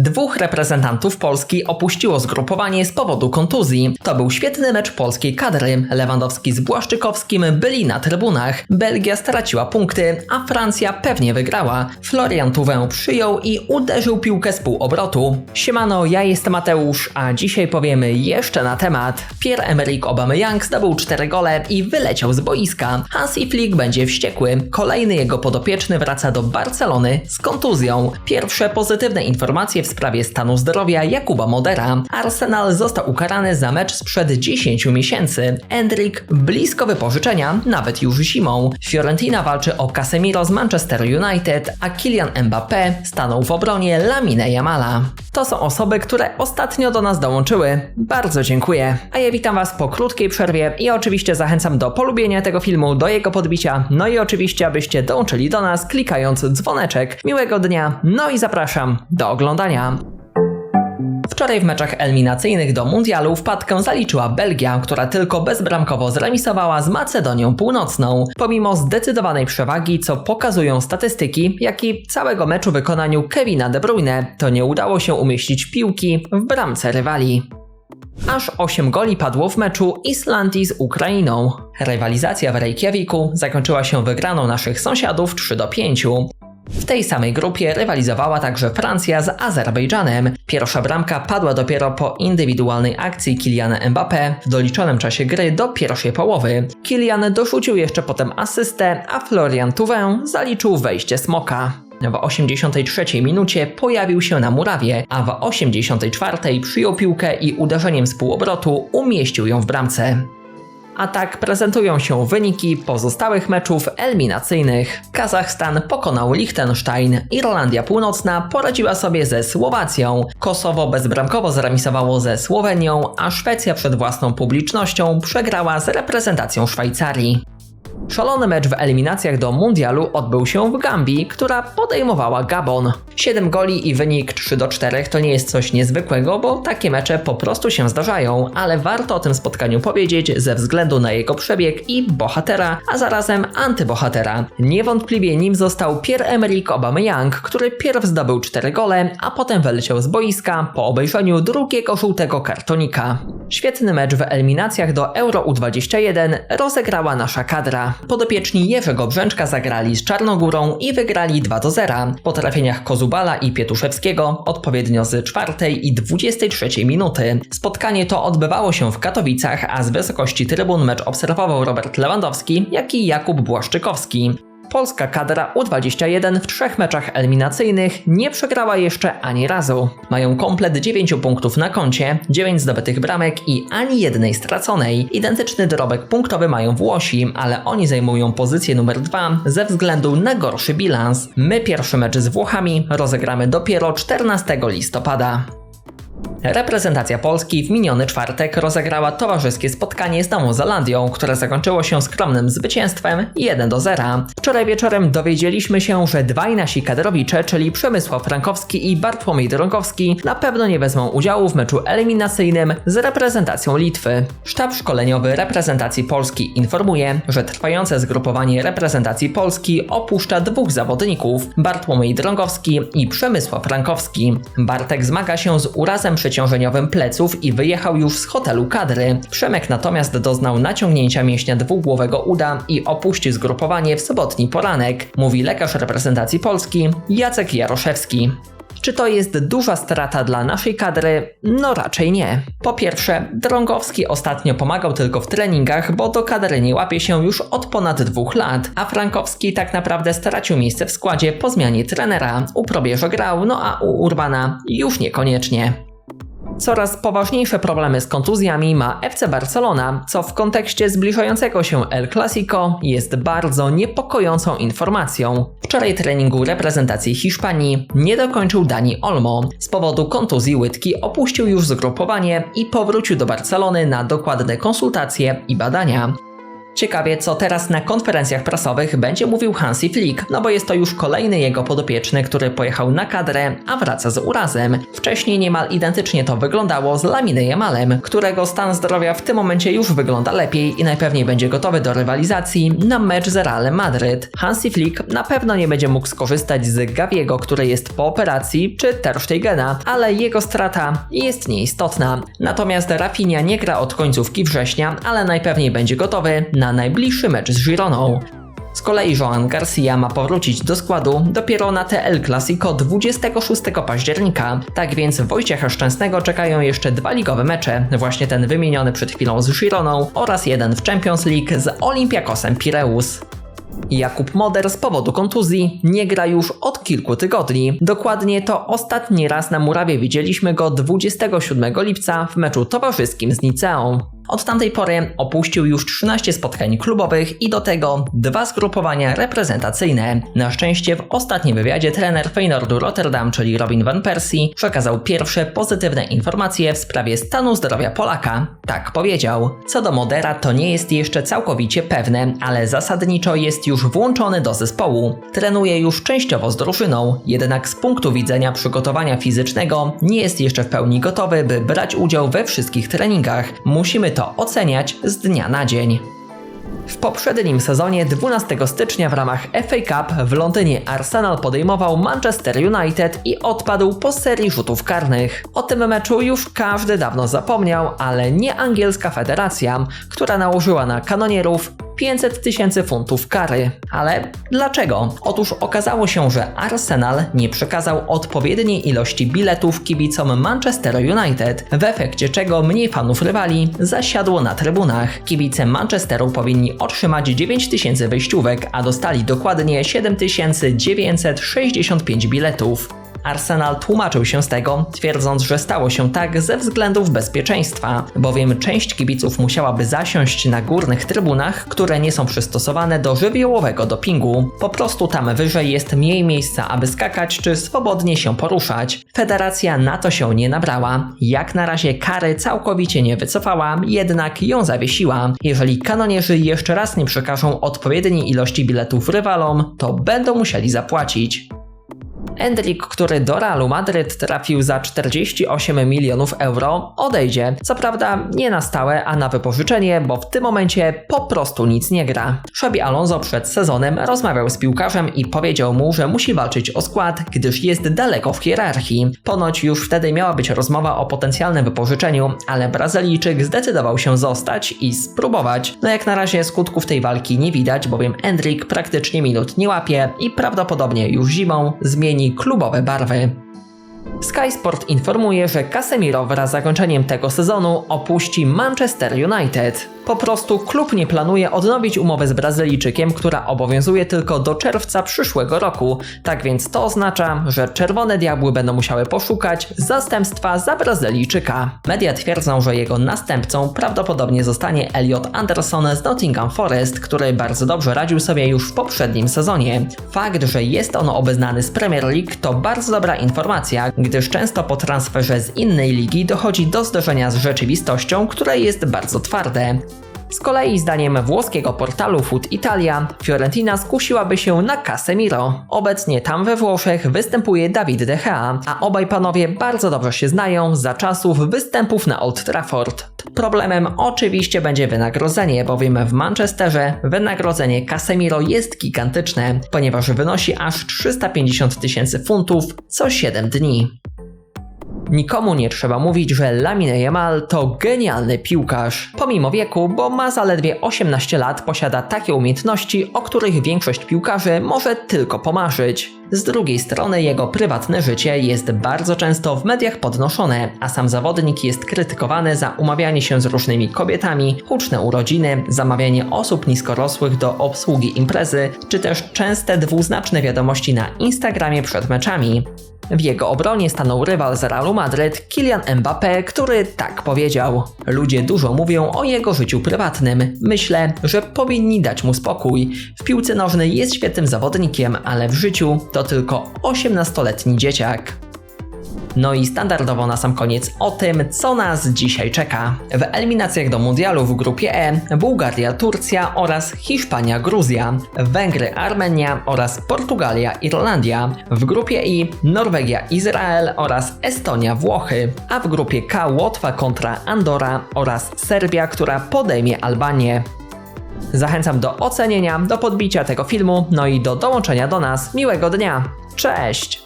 Dwóch reprezentantów Polski opuściło zgrupowanie z powodu kontuzji. To był świetny mecz polskiej kadry. Lewandowski z Błaszczykowskim byli na trybunach. Belgia straciła punkty, a Francja pewnie wygrała. Florian Tuwę przyjął i uderzył piłkę z półobrotu. Siemano, ja jestem Mateusz, a dzisiaj powiemy jeszcze na temat. Pierre-Emerick Aubameyang zdobył 4 gole i wyleciał z boiska. Hansi Flick będzie wściekły. Kolejny jego podopieczny wraca do Barcelony z kontuzją. Pierwsze pozytywne informacje w sprawie stanu zdrowia Jakuba Modera. Arsenal został ukarany za mecz sprzed 10 miesięcy. Endrick blisko wypożyczenia, nawet już zimą. Fiorentina walczy o Casemiro z Manchester United, a Kylian Mbappé stanął w obronie Lamine Yamala. To są osoby, które ostatnio do nas dołączyły. Bardzo dziękuję. A ja witam Was po krótkiej przerwie i oczywiście zachęcam do polubienia tego filmu, do jego podbicia, no i oczywiście abyście dołączyli do nas klikając dzwoneczek. Miłego dnia, no i zapraszam do oglądania. Wczoraj w meczach eliminacyjnych do Mundialu wpadkę zaliczyła Belgia, która tylko bezbramkowo zremisowała z Macedonią Północną. Pomimo zdecydowanej przewagi, co pokazują statystyki, jak i całego meczu wykonaniu Kevina De Bruyne, to nie udało się umieścić piłki w bramce rywali. Aż 8 goli padło w meczu Islandii z Ukrainą. Rywalizacja w Reykjaviku zakończyła się wygraną naszych sąsiadów 3 do 5. W tej samej grupie rywalizowała także Francja z Azerbejdżanem. Pierwsza bramka padła dopiero po indywidualnej akcji Kiliana Mbappé w doliczonym czasie gry do pierwszej połowy. Kilian dorzucił jeszcze potem asystę, a Florian Thauvin zaliczył wejście smoka. W 83 minucie pojawił się na murawie, a w 84 przyjął piłkę i uderzeniem z półobrotu umieścił ją w bramce. A tak prezentują się wyniki pozostałych meczów eliminacyjnych. Kazachstan pokonał Liechtenstein, Irlandia Północna poradziła sobie ze Słowacją, Kosowo bezbramkowo zremisowało ze Słowenią, a Szwecja przed własną publicznością przegrała z reprezentacją Szwajcarii. Szalony mecz w eliminacjach do Mundialu odbył się w Gambii, która podejmowała Gabon. 7 goli i wynik 3 do 4 to nie jest coś niezwykłego, bo takie mecze po prostu się zdarzają, ale warto o tym spotkaniu powiedzieć ze względu na jego przebieg i bohatera, a zarazem antybohatera. Niewątpliwie nim został Pierre-Emerick Aubameyang, który pierw zdobył 4 gole, a potem wyleciał z boiska po obejrzeniu drugiego żółtego kartonika. Świetny mecz w eliminacjach do Euro U21 rozegrała nasza kadra. Podopieczni Jerzego Brzęczka zagrali z Czarnogórą i wygrali 2 do 0 po trafieniach Kozubala i Pietuszewskiego odpowiednio z 4 i 23 minuty. Spotkanie to odbywało się w Katowicach, a z wysokości trybun mecz obserwował Robert Lewandowski, jak i Jakub Błaszczykowski. Polska kadra U21 w trzech meczach eliminacyjnych nie przegrała jeszcze ani razu. Mają komplet 9 punktów na koncie, 9 zdobytych bramek i ani jednej straconej. Identyczny dorobek punktowy mają Włosi, ale oni zajmują pozycję numer 2 ze względu na gorszy bilans. My pierwszy mecz z Włochami rozegramy dopiero 14 listopada. Reprezentacja Polski w miniony czwartek rozegrała towarzyskie spotkanie z Nową Zelandią, które zakończyło się skromnym zwycięstwem 1 do 0. Wczoraj wieczorem dowiedzieliśmy się, że dwaj nasi kadrowicze, czyli Przemysław Frankowski i Bartłomiej Drągowski, na pewno nie wezmą udziału w meczu eliminacyjnym z reprezentacją Litwy. Sztab szkoleniowy reprezentacji Polski informuje, że trwające zgrupowanie reprezentacji Polski opuszcza dwóch zawodników, Bartłomiej Drągowski i Przemysław Frankowski. Bartek zmaga się z urazem przy przeciążeniowym pleców i wyjechał już z hotelu kadry. Przemek natomiast doznał naciągnięcia mięśnia dwugłowego uda i opuścił zgrupowanie w sobotni poranek, mówi lekarz reprezentacji Polski Jacek Jaroszewski. Czy to jest duża strata dla naszej kadry? No raczej nie. Po pierwsze, Drągowski ostatnio pomagał tylko w treningach, bo do kadry nie łapie się już od ponad dwóch lat, a Frankowski tak naprawdę stracił miejsce w składzie po zmianie trenera. U Probierze grał, no a u Urbana już niekoniecznie. Coraz poważniejsze problemy z kontuzjami ma FC Barcelona, co w kontekście zbliżającego się El Clasico jest bardzo niepokojącą informacją. Wczoraj treningu reprezentacji Hiszpanii nie dokończył Dani Olmo. Z powodu kontuzji łydki opuścił już zgrupowanie i powrócił do Barcelony na dokładne konsultacje i badania. Ciekawie, co teraz na konferencjach prasowych będzie mówił Hansi Flick, no bo jest to już kolejny jego podopieczny, który pojechał na kadrę, a wraca z urazem. Wcześniej niemal identycznie to wyglądało z Lamine Jamalem, którego stan zdrowia w tym momencie już wygląda lepiej i najpewniej będzie gotowy do rywalizacji na mecz z Realem Madryt. Hansi Flick na pewno nie będzie mógł skorzystać z Gaviego, który jest po operacji, czy Ter Stegena, ale jego strata jest nieistotna. Natomiast Rafinha nie gra od końcówki września, ale najpewniej będzie gotowy na najbliższy mecz z Gironą. Z kolei Joan Garcia ma powrócić do składu dopiero na TL Clasico 26 października. Tak więc Wojciecha Szczęsnego czekają jeszcze dwa ligowe mecze, właśnie ten wymieniony przed chwilą z Gironą oraz jeden w Champions League z Olympiakosem Pireus. Jakub Moder z powodu kontuzji nie gra już od kilku tygodni. Dokładnie to ostatni raz na murawie widzieliśmy go 27 lipca w meczu towarzyskim z Niceą. Od tamtej pory opuścił już 13 spotkań klubowych i do tego dwa zgrupowania reprezentacyjne. Na szczęście w ostatnim wywiadzie trener Feyenoordu Rotterdam, czyli Robin van Persie, przekazał pierwsze pozytywne informacje w sprawie stanu zdrowia Polaka. Tak powiedział. Co do Modera to nie jest jeszcze całkowicie pewne, ale zasadniczo jest już włączony do zespołu. Trenuje już częściowo z drużyną, jednak z punktu widzenia przygotowania fizycznego nie jest jeszcze w pełni gotowy, by brać udział we wszystkich treningach. Musimy to oceniać z dnia na dzień. W poprzednim sezonie 12 stycznia w ramach FA Cup w Londynie Arsenal podejmował Manchester United i odpadł po serii rzutów karnych. O tym meczu już każdy dawno zapomniał, ale nie angielska federacja, która nałożyła na kanonierów 500 tysięcy funtów kary. Ale dlaczego? Otóż okazało się, że Arsenal nie przekazał odpowiedniej ilości biletów kibicom Manchester United, w efekcie czego mniej fanów rywali zasiadło na trybunach. Kibice Manchesteru powinni otrzymać 9 tysięcy wejściówek, a dostali dokładnie 7965 biletów. Arsenal tłumaczył się z tego, twierdząc, że stało się tak ze względów bezpieczeństwa, bowiem część kibiców musiałaby zasiąść na górnych trybunach, które nie są przystosowane do żywiołowego dopingu. Po prostu tam wyżej jest mniej miejsca, aby skakać czy swobodnie się poruszać. Federacja na to się nie nabrała. Jak na razie kary całkowicie nie wycofała, jednak ją zawiesiła. Jeżeli kanonierzy jeszcze raz nie przekażą odpowiedniej ilości biletów rywalom, to będą musieli zapłacić. Endrick, który do Realu Madryt trafił za 48 milionów euro, odejdzie. Co prawda nie na stałe, a na wypożyczenie, bo w tym momencie po prostu nic nie gra. Szabi Alonso przed sezonem rozmawiał z piłkarzem i powiedział mu, że musi walczyć o skład, gdyż jest daleko w hierarchii. Ponoć już wtedy miała być rozmowa o potencjalnym wypożyczeniu, ale Brazylijczyk zdecydował się zostać i spróbować. No jak na razie skutków tej walki nie widać, bowiem Endrick praktycznie minut nie łapie i prawdopodobnie już zimą zmieni klubowe barwy. Sky Sport informuje, że Casemiro wraz z zakończeniem tego sezonu opuści Manchester United. Po prostu klub nie planuje odnowić umowy z Brazylijczykiem, która obowiązuje tylko do czerwca przyszłego roku. Tak więc to oznacza, że Czerwone Diabły będą musiały poszukać zastępstwa za Brazylijczyka. Media twierdzą, że jego następcą prawdopodobnie zostanie Elliot Anderson z Nottingham Forest, który bardzo dobrze radził sobie już w poprzednim sezonie. Fakt, że jest on obeznany z Premier League to bardzo dobra informacja, gdyż często po transferze z innej ligi dochodzi do zderzenia z rzeczywistością, które jest bardzo twarde. Z kolei zdaniem włoskiego portalu Food Italia, Fiorentina skusiłaby się na Casemiro. Obecnie tam we Włoszech występuje Dawid De Gea, a obaj panowie bardzo dobrze się znają za czasów występów na Old Trafford. Problemem oczywiście będzie wynagrodzenie, bowiem w Manchesterze wynagrodzenie Casemiro jest gigantyczne, ponieważ wynosi aż 350 tysięcy funtów co 7 dni. Nikomu nie trzeba mówić, że Lamine Yamal to genialny piłkarz. Pomimo wieku, bo ma zaledwie 18 lat, posiada takie umiejętności, o których większość piłkarzy może tylko pomarzyć. Z drugiej strony jego prywatne życie jest bardzo często w mediach podnoszone, a sam zawodnik jest krytykowany za umawianie się z różnymi kobietami, huczne urodziny, zamawianie osób niskorosłych do obsługi imprezy, czy też częste dwuznaczne wiadomości na Instagramie przed meczami. W jego obronie stanął rywal z Realu Madryt, Kylian Mbappé, który tak powiedział. Ludzie dużo mówią o jego życiu prywatnym. Myślę, że powinni dać mu spokój. W piłce nożnej jest świetnym zawodnikiem, ale w życiu to tylko 18-letni dzieciak. No i standardowo na sam koniec o tym, co nas dzisiaj czeka. W eliminacjach do mundialu w grupie E Bułgaria, Turcja oraz Hiszpania, Gruzja, Węgry, Armenia oraz Portugalia, Irlandia. W grupie I Norwegia, Izrael oraz Estonia, Włochy. A w grupie K Łotwa kontra Andora oraz Serbia, która podejmie Albanię. Zachęcam do ocenienia, do podbicia tego filmu, no i do dołączenia do nas. Miłego dnia. Cześć!